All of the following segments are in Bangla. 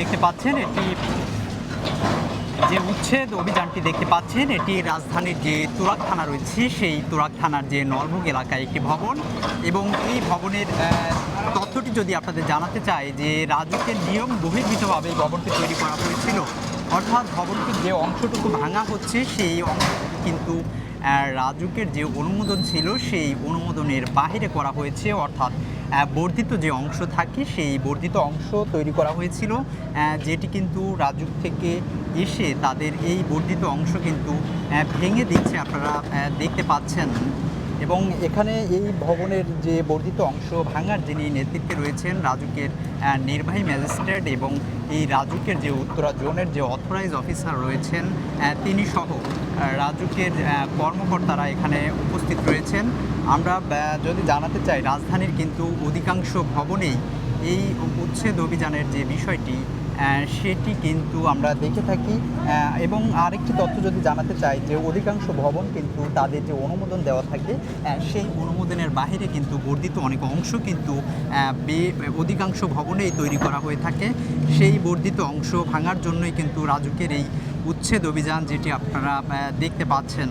দেখতে পাচ্ছেন, এটি যে উচ্ছেদ অভিযানটি দেখতে পাচ্ছেন, এটি রাজধানীর যে তুরাক থানা রয়েছে, সেই তুরাক থানার যে নলভোগ এলাকায় একটি ভবন এবং এই ভবনের তথ্যটি যদি আপনাদের জানাতে চাই যে রাজুকের নিয়ম বহির্ভূতভাবে এই ভবনটি তৈরি করা হয়েছিল, অর্থাৎ ভবনটির যে অংশটুকু ভাঙা হচ্ছে, সেই অংশটুকু কিন্তু রাজুকের যে অনুমোদন ছিল, সেই অনুমোদনের বাহিরে করা হয়েছে, অর্থাৎ বর্ধিত যে অংশ থাকে, সেই বর্ধিত অংশ তৈরি করা হয়েছিল। যেটি কিন্তু রাজুক থেকে এসে তাদের এই বর্ধিত অংশ কিন্তু ভেঙে দিচ্ছে। আপনারা দেখতে পাচ্ছেন। এবং এখানে এই ভবনের যে বর্ধিত অংশ ভাঙার যিনি নেতৃত্বে রয়েছেন রাজুকের নির্বাহী ম্যাজিস্ট্রেট এবং এই রাজুকের যে উত্তরা জোনের যে অথরাইজ অফিসার রয়েছেন তিনি সহ রাজুকের কর্মকর্তারা এখানে উপস্থিত রয়েছেন। আমরা যদি জানাতে চাই, রাজধানীর কিন্তু অধিকাংশ ভবনেই এই উচ্ছেদ অভিযানের যে বিষয়টি সেটি কিন্তু আমরা দেখে থাকি। এবং আরেকটি তথ্য যদি জানাতে চাই যে অধিকাংশ ভবন কিন্তু তাদের যে অনুমোদন দেওয়া থাকে সেই অনুমোদনের বাইরে কিন্তু বর্ধিত অনেক অংশ কিন্তু অধিকাংশ ভবনেই তৈরি করা হয়ে থাকে। সেই বর্ধিত অংশ ভাঙার জন্যই কিন্তু রাজুকের এই উচ্ছেদ অভিযান যেটি আপনারা দেখতে পাচ্ছেন।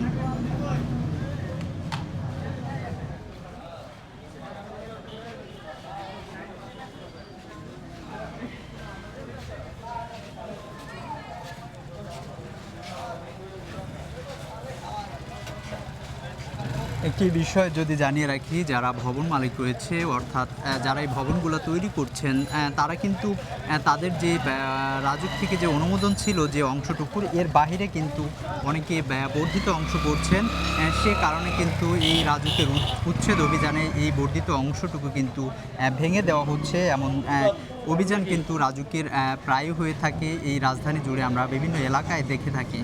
একটি বিষয় যদি জানিয়ে রাখি, যারা ভবন মালিক রয়েছে, অর্থাৎ যারা এই ভবনগুলো তৈরি করছেন তারা কিন্তু তাদের যে রাজুক থেকে যে অনুমোদন ছিল যে অংশটুকুর, এর বাহিরে কিন্তু অনেকে বর্ধিত অংশ করছেন। সে কারণে কিন্তু এই রাজুকের উচ্ছেদ অভিযানে এই বর্ধিত অংশটুকু কিন্তু ভেঙে দেওয়া হচ্ছে। এমন অভিযান কিন্তু রাজুকের প্রায় হয়ে থাকে। এই রাজধানী জুড়ে আমরা বিভিন্ন এলাকায় দেখে থাকি।